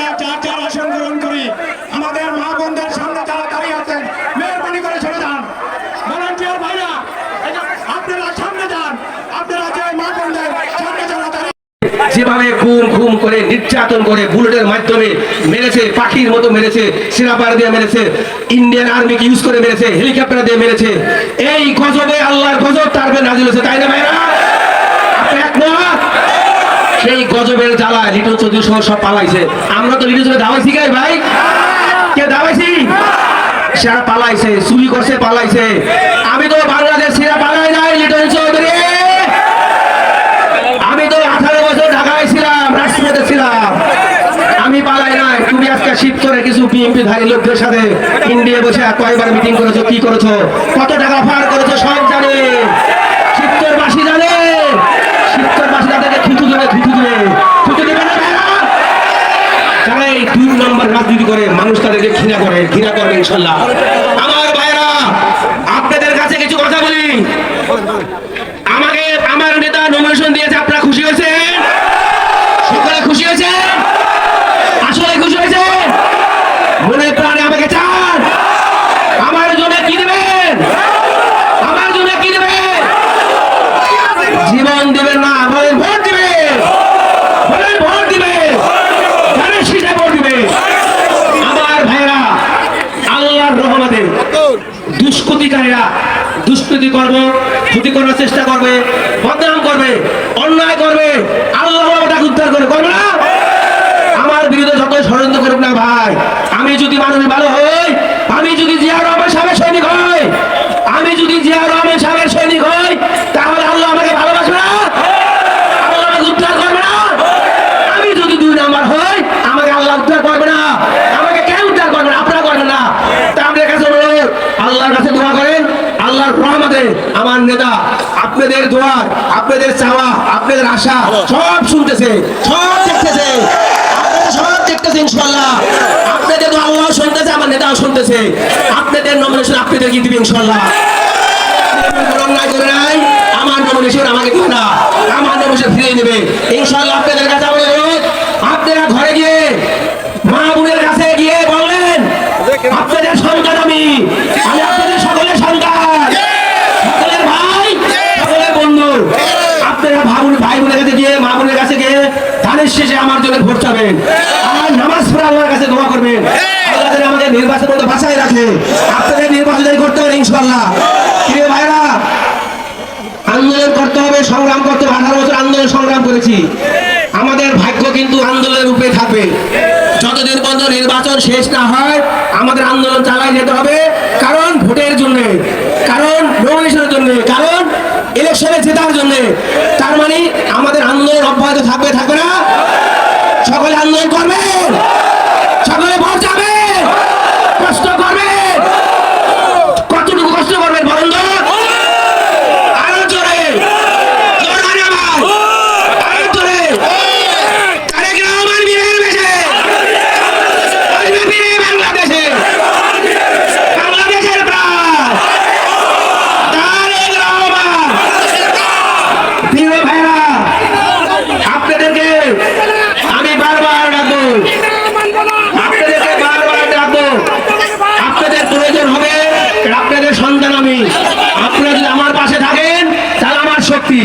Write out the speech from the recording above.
আমরা চার চার আসন গ্রহণ করি। আমাদের মা বোনদের সামনে দাঁড়িয়ে আছেন, মেহরবানি করে ছেড়ে যান। ভলান্টিয়ার ভাইরা, আপনারা সামনে যান। আপনারা মা বোনদের সামনে যারা যেভাবে খুন খুন করে নির্যাতন করে বুলেটের মাধ্যমে মেরেছে, পাখির মতো মেরেছে, সিরাপার দিয়ে মেরেছে ইন্ডিয়ান আর্মিকে ইউজ করে মেরেছে হেলিকপ্টার দিয়ে মেরেছে, এই গজবে আল্লাহর গজব তার নাজিল হয়েছে, তাই না ভাইরা? আপনি সেই গজবের জ্বালায় লিটন চৌধুরী সহ সব পালাইছে। আমরা তো লিটন চৌধুরী দাওয়াইছি গাই ভাই। কে দাওয়াইছি সেরা পালাইছে, চুরি করছে, পালাইছে। আমি তো বাংলাদেশ সেরা পালাই নাই লিটন চৌধুরী। আমি তো আঠারো বছর ঢাকায় ছিলাম রাজপথে ছিলাম। আমি পালাই নাই। তুমি আজকে শীত করে কিছু বিএনপি ধারী লোকদের সাথে ইন্ডিয়া বসে কয়বার মিটিং করেছ, কি করেছ? কত টাকা ফার করেছ সব জানে শীতকর বাসী জানে শীতকর বাসী তাদেরকে থুতু দেবে থুতু দেবে থুতু দেবে না ভাইরা? যারা এই দুই নম্বর রাজনীতি করে মানুষ তাদেরকে ঘৃণা করে ঘৃণা করবে ইনশাল্লাহ। আমার ভাইরা আপনাদের কাছে কিছু কথা বলি আমাকে আমার নেতা নমিনেশন দিয়েছে আপনারা খুশি হয়েছেন সকলে খুশি হয়েছে আসলে খুশি হয়েছে মনে প্রাণে আমাকে চান আমার জন্য কি দেবেন আমার জন্য কি দেবেন জীবন দিবেন না বলেন ভোট দিবেন বলেন ভোট দিবেন ধানের শীষে ভোট দিবেন আমার ভাইরা আল্লাহর রহমতে দুষ্কৃতিকারীরা দুষ্কৃতি করব, ক্ষতি করার চেষ্টা করবে, বদনাম করবে, অন্যায় করবে, আল্লাহ তাকে উদ্ধার করে, করবে না? আমার বিরুদ্ধে যত ষড়যন্ত্র করুক না ভাই, আমি যদি মানুষ ভালো হই, আমি যদি জিয়া রহমান সাহেবের সৈনিক হই, আমি যদি জিয়া রহমান সাহেবের সৈনিক হই তাহলে আল্লাহ আমাকে ভালোবাসবে না আল্লাহ আমাকে উদ্ধার করবে না আমি যদি দুই নাম্বার হই আমাকে আল্লাহ উদ্ধার করবে না আমাকে কেউ উদ্ধার করবে না আপনারা করবেন না তা আপনাদের কাছে অনুরোধ আল্লাহর কাছে দোয়া করেন আল্লাহর রহমতে আমার নেতা আপনাদের দোয়া আপনাদের চাওয়া আপনাদের আশা সব শুনতেছে সব দেখতেছে। আপনারা সব দেখতেছে ইনশাল্লাহ আপনাদের দোয়া আল্লাহ শুনতেছে আমার নেতাও শুনতেছে। আপনাদের নমিনেশন আপনাদেরকে দিবে ইনশাল্লাহ অন্যায় করে নাই আমার নমিনেশন আমাকে দিবে না। আমার নমিনেশন ফিরিয়ে নেবে। ইনশাল্লাহ আপনাদের কাছে আমার আপনারা ঘরে গিয়ে মা বোনের কাছে গিয়ে বললেন আপনাদের সন্তান আমি আমি আপনাদের সকলের সন্তান সকলের ভাই সকলের বন্ধু আপনারা ভাবুন ভাই বোনের কাছে গিয়ে মা বোনের কাছে গিয়ে শেষে আমার জন্য ভোট চাবেন। আর নামাজ পড়ে আল্লাহর কাছে দোয়া করবেন। আল্লাহ যেন আমাদের নির্বাচন মতো বাঁচাই রাখে। আপনাদের নির্বাচন করতে হবে ইনশাল্লাহ প্রিয় ভাইরা আন্দোলন করতে হবে সংগ্রাম করতে হবে। আঠারো বছর আন্দোলন সংগ্রাম করেছি। আমাদের ভাগ্য কিন্তু আন্দোলনের রূপে থাকবে। যতদিন পর্যন্ত নির্বাচন শেষ না হয় আমাদের আন্দোলন চালাই যেতে হবে। কারণ ভোটের জন্য কারণ নমিনেশনের জন্য কারণ ইলেকশনে জেতার জন্য। তার মানে আমাদের আন্দোলন অব্যাহত থাকবে থাকবে আপনাদেরকে আমি বারবার ডাকবো। আপনাদেরকে বারবার ডাকবো। আপনাদের প্রয়োজন হবে, আপনাদের সন্তান আমি। আপনারা যদি আমার পাশে থাকেন, তাহলে আমার শক্তি।